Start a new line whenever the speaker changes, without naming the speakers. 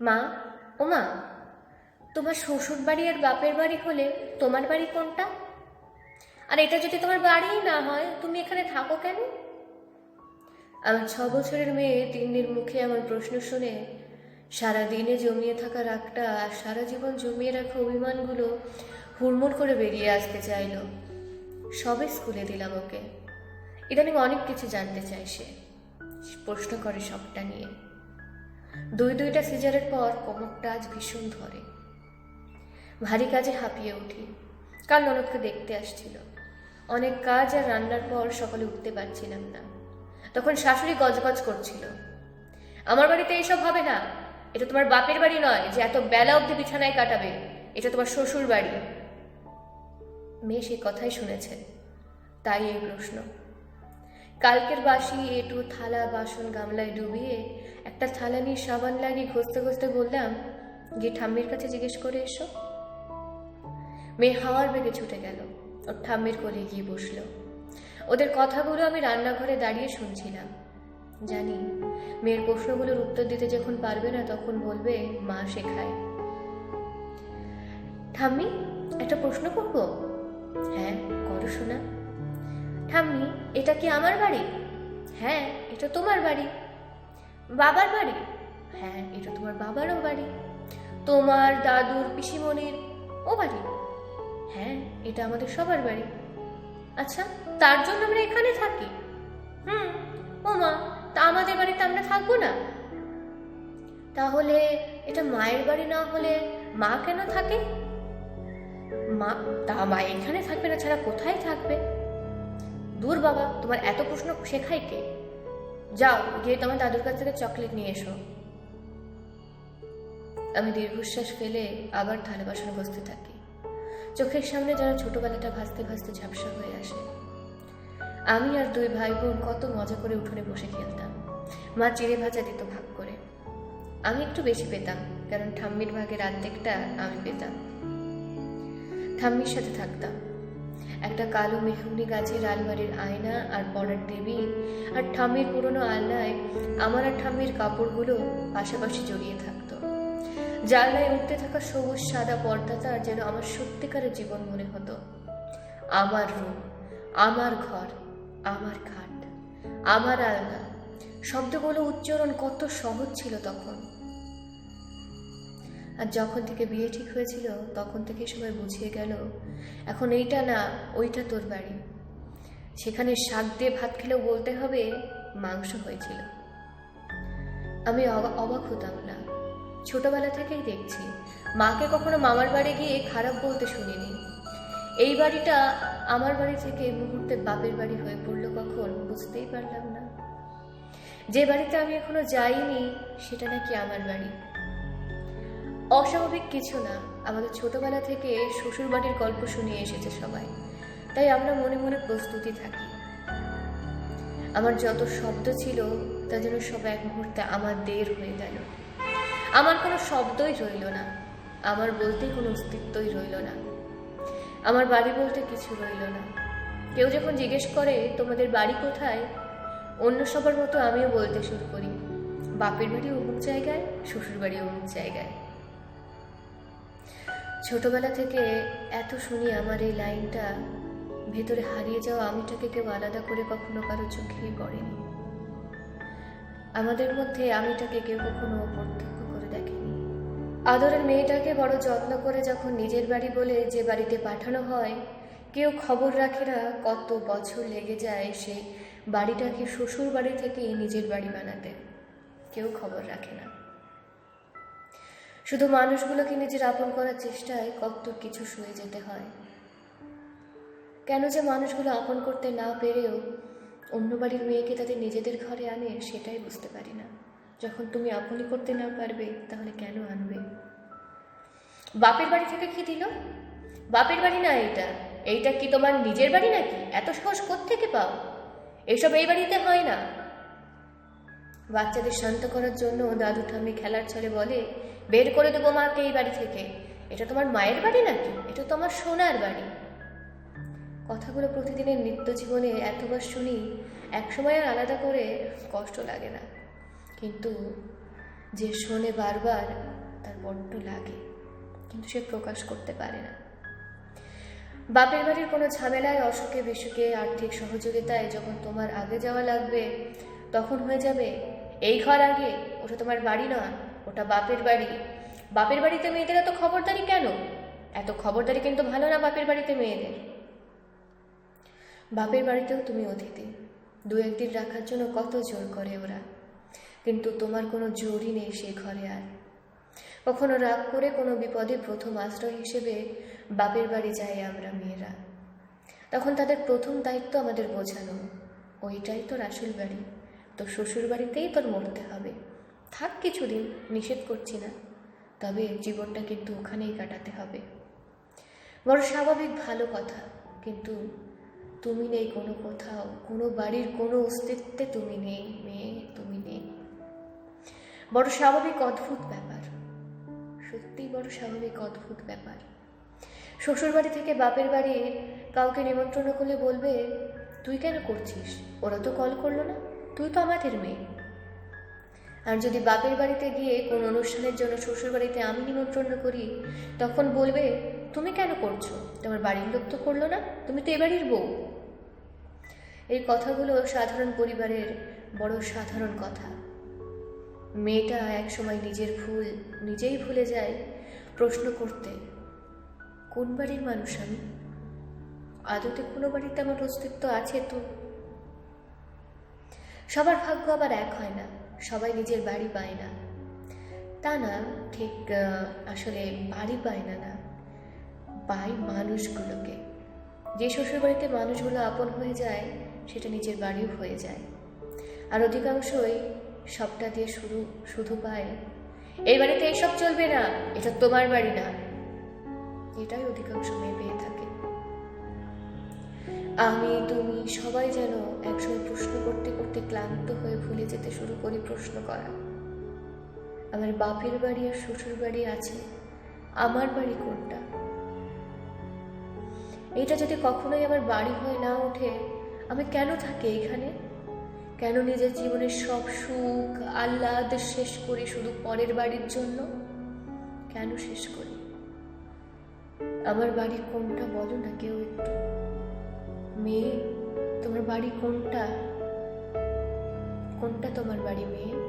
মা, ও মা, তোমার শ্বশুর বাড়ি আর বাপের বাড়ি হলে তোমার বাড়ি কোনটা? আর এটা যদি তোমার বাড়িই না হয়, তুমি এখানে থাকো কেন? আমার ছ বছরের মেয়ে তিন তিন্নির মুখে আমার প্রশ্ন শুনে সারা দিনে জমিয়ে থাকা রাগটা আর সারা জীবন জমিয়ে রাখা অভিমানগুলো হুড়মুড় করে বেরিয়ে আসতে চাইলো। সবে স্কুলে দিলাম ওকে। ইদানিং অনেক কিছু জানতে চায় সে। প্রশ্ন করে সবটা নিয়ে। দুই দুইটা সিজারের পর কোমরটা আজ ভীষণ ধরে। ভারী কাজে হাঁপিয়ে উঠি। কাল ননদকে দেখতে আসছিল। অনেক কাজ আর রান্নার পর সকালে উঠতে পারছিলাম না। তখন শাশুড়ি গজগজ করছিল। আমার বাড়িতে এইসব হবে না। এটা তোমার বাপের বাড়ি নয় যে এত বেলা অবধি বিছানায় কাটাবে। এটা তোমার শ্বশুর বাড়ি মেয়ে সে কথাই শুনেছে। তাই এই প্রশ্ন। কালকের বাসি এটু থালা, বাসন, গামলায় ডুবিয়ে একটা থালা নিয়ে সাবান লাগিয়ে ঘষতে ঘষতে বললাম, গিয়ে ঠাম্মির কাছে জিজ্ঞেস করে এসো। মেয়ে হাওয়ার বেগে ছুটে গেল ওর ঠাম্মির কোলে গিয়ে বসল। ওদের কথাগুলো আমি রান্নাঘরে দাঁড়িয়ে শুনছিলাম। জানি, মেয়ের প্রশ্নগুলোর উত্তর দিতে যখন পারবে না তখন বলবে, মা শেখায়। ঠাম্মি, একটা প্রশ্ন করব? হ্যাঁ করো শোনা ঠাম্মি, এটা কি আমার বাড়ি? হ্যাঁ এটা তোমার বাড়ি। বাবার বাড়ি? হ্যাঁ এটা তোমার বাবারও বাড়ি। তোমার দাদুর পিসিমণির ও বাড়ি। হ্যাঁ এটা আমাদের সবার বাড়ি। আচ্ছা তার জন্য আমরা এখানে থাকি? হুম, ও মা, তা আমাদের বাড়িতে আমরা থাকব না? তাহলে এটা মায়ের বাড়ি না হলে মা কেন থাকে? মা, তা মা এখানে থাকবে না ছাড়া কোথায় থাকবে? দূর বাবা, তোমার এত প্রশ্ন শেখাই কে? যাও, গিয়ে তোমার দাদুর কাছ থেকে চকলেট নিয়ে এসো। আমি দীর্ঘশ্বাস ফেলে আবার থালে বাসন বসতে থাকি। চোখের সামনে যারা ছোটবেলাটা ভাসতে ভাসতে ঝাপসা হয়ে আসে। আমি আর দুই ভাই বোন কত মজা করে উঠোনে বসে খেলতাম। মা চিড়ে ভাজা দিত ভাগ করে। আমি একটু বেশি পেতাম, কারণ ঠাম্মির ভাগের অর্ধেকটা আমি পেতাম। ঠাম্মির সাথে থাকতাম। একটা কালো মেহগুনি গাছের আলমারির আয়না আর পড়ার টেবিল আর ঠাম্মির পুরনো আলনায় আমার আর ঠাম্মির কাপড়গুলো পাশাপাশি জড়িয়ে থাকতো। জানলায় উঠতে থাকা সবুজ সাদা পর্দাটা যেন আমার সত্যিকারের জীবন মনে হতো। আমার রুম, আমার ঘর, আমার খাট, আমার আলনা, শব্দগুলো উচ্চারণ কত সহজ ছিল তখন। আর যখন থেকে বিয়ে ঠিক হয়েছিল, তখন থেকে সবাই বুঝিয়ে গেল, এখন এইটা না, ওইটা তোর বাড়ি। সেখানে শাক দিয়ে ভাত খেলেও বলতে হবে, মাংস হয়েছিল। আমি অবা- অবাক হতাম না। ছোটবেলা থেকেই দেখছি, মাকে কখনো মামার বাড়ি গিয়ে খারাপ বলতে শুনিনি। এই বাড়িটা আমার বাড়ি থেকে মুহূর্তে বাপের বাড়ি হয়ে পড়ল কখন, বুঝতেই পারলাম না। যে বাড়িতে আমি এখনও যাইনি, সেটা নাকি আমার বাড়ি। অস্বাভাবিক কিছু না। আমাদের ছোটবেলা থেকে শ্বশুর বাড়ির গল্প শুনিয়ে এসেছে সবাই। তাই আমরা মনে মনে প্রস্তুতি থাকি। আমার যত শব্দ ছিল, তা যেন সব এক মুহূর্তে আমার দের হয়ে গেল। আমার কোনো শব্দই রইল না। আমার বলতে কোনো অস্তিত্বই রইল না। আমার বাড়ি বলতে কিছু রইল না। কেউ যখন জিজ্ঞেস করে, তোমাদের বাড়ি কোথায়? অন্য সবার মতো আমিও বলতে শুরু করি, বাপের বাড়ি অমুক জায়গায় শ্বশুর বাড়ি অমুক জায়গায়। ছোটবেলা থেকে এত শুনি আমার এই লাইনটা, ভেতরে হারিয়ে যাওয়া আমিটাকে কেউ আলাদা করে কখনো কারও চোখেই পড়েনি। আমাদের মধ্যে আমিটাকে কেউ কখনো প্রত্যক্ষ করে দেখেনি। আদরের মেয়েটাকে বড় যত্ন করে যখন নিজের বাড়ি বলে যে বাড়িতে পাঠানো হয়, কেউ খবর রাখে না কত বছর লেগে যায় সেই বাড়িটাকে শ্বশুর বাড়ি থেকে নিজের বাড়ি বানাতে। কেউ খবর রাখে না। শুধু মানুষগুলোকে নিজের আপন করার চেষ্টায় কত কিছু সয়ে যেতে হয়? কেন যে মানুষগুলো আপন করতে না পেরেও অন্য বাড়ির মেয়েকে তাদের নিজেদের ঘরে আনে, সেটাই বুঝতে পারি না। যখন তুমি আপনই করতে না পারবে, তাহলে কেন আনবে? বাপের বাড়ি থেকে কি দিল? বাপের বাড়ি না এইটা। এইটা কি তোমার নিজের বাড়ি নাকি? এত সাহস থেকে পাও? এইসব এই বাড়িতে হয় না। বাচ্চাদের শান্ত করার জন্য দাদু ঠাম্মি খেলার ছলে বলে, বের করে দেবো মাকে এই বাড়ি থেকে। এটা তোমার মায়ের বাড়ি নাকি? এটা তোমার সোনার বাড়ি। কথাগুলো প্রতিদিনের নিত্য জীবনে এতবার শুনি, একসময় আর আলাদা করে কষ্ট লাগে না। কিন্তু যে শোনে বারবার, তার বড্ড লাগে। কিন্তু সে প্রকাশ করতে পারে না। বাপের বাড়ির কোনো ঝামেলায় অসুখে বিসুখে আর্থিক সহযোগিতায় যখন তোমার আগে যাওয়া লাগবে, তখন হয়ে যাবে এই ঘর আগে, ওটা তোমার বাড়ি নয় ওটা বাপের বাড়ি। বাপের বাড়িতে মেয়েদের এত খবরদারি কেন? এত খবরদারি কিন্তু ভালো না বাপের বাড়িতে মেয়েদের। বাপের বাড়িতেও তুমি অতিথি। দু একদিন রাখার জন্য কত জোর করে ওরা। কিন্তু তোমার কোনো জোরই নেই সেই ঘরে আর। কখনো রাগ করে কোনো বিপদে প্রথম আশ্রয় হিসেবে বাপের বাড়ি যাই আমরা মেয়েরা। তখন তাদের প্রথম দায়িত্ব আমাদের বোঝানো। ওইটাই তোর আসল বাড়ি। তোর শ্বশুর বাড়িতেই তোর মরতে হবে। থাক কিছুদিন, নিষেধ করছি না। তবে জীবনটা কিন্তু ওখানেই কাটাতে হবে। বড় স্বাভাবিক ভালো কথা, কিন্তু তুমি নেই কোনো কোথাও, কোনো বাড়ির কোনো অস্তিত্বে তুমি নেই, মেয়ে তুমি নেই। বড় স্বাভাবিক অদ্ভুত ব্যাপার সত্যিই বড় স্বাভাবিক অদ্ভুত ব্যাপার। শ্বশুর বাড়ি থেকে বাপের বাড়ির কাউকে নিমন্ত্রণ করলে বলবে, তুই কেন করছিস? ওরা তো কল করল না? তুই তো আমাদের মেয়ে। আর যদি বাপের বাড়িতে গিয়ে কোন অনুষ্ঠানের জন্য শ্বশুর বাড়িতে আমি নিমন্ত্রণ করি, তখন বলবে, তুমি কেন করছ? তোমার বাড়ির লোক তো করল না, তুমি তো এবাড়ির বউ। এই কথাগুলো সাধারণ পরিবারের বড় সাধারণ কথা। মেয়েটা একসময় নিজের ভুল নিজেই ভুলে যায় প্রশ্ন করতে, কোন বাড়ির মানুষ আমি? আদতে কোনো বাড়িতে আমার অস্তিত্ব আছে তো? সবার ভাগ্য আবার এক হয় না, সবাই নিজের বাড়ি পায় না। তা না, ঠিক আসলে বাড়ি পায় না না, পায় মানুষগুলোকে। যে শ্বশুরবাড়িতে মানুষগুলো আপন হয়ে যায়, সেটা নিজের বাড়িও হয়ে যায়। আর অধিকাংশই সবটা দিয়ে শুরু, শুধু পায়, এই বাড়িতে এইসব চলবে না, এটা তোমার বাড়ি না। এটাই অধিকাংশ মেয়ে পেয়ে থাকে। আমি, তুমি সবাই যেন একসময় প্রশ্ন করতে করতে ক্লান্ত হয়ে ভুলে যেতে শুরু করি প্রশ্ন করা। আমার বাপের বাড়ি আর শ্বশুর বাড়ি আছে। আমার বাড়ি কোনটা? এটা যদি কখনোই আমার বাড়ি হয়ে না ওঠে, আমি কেন থাকি এখানে? কেন নিজের জীবনের সব সুখ, আহ্লাদ শেষ করি শুধু পরের বাড়ির জন্য? কেন শেষ করি? আমার বাড়ি কোনটা বলো না কেউ একটু। মেয়ে তোমার বাড়ি কোনটা? কোনটা তোমার বাড়ি মেয়ে?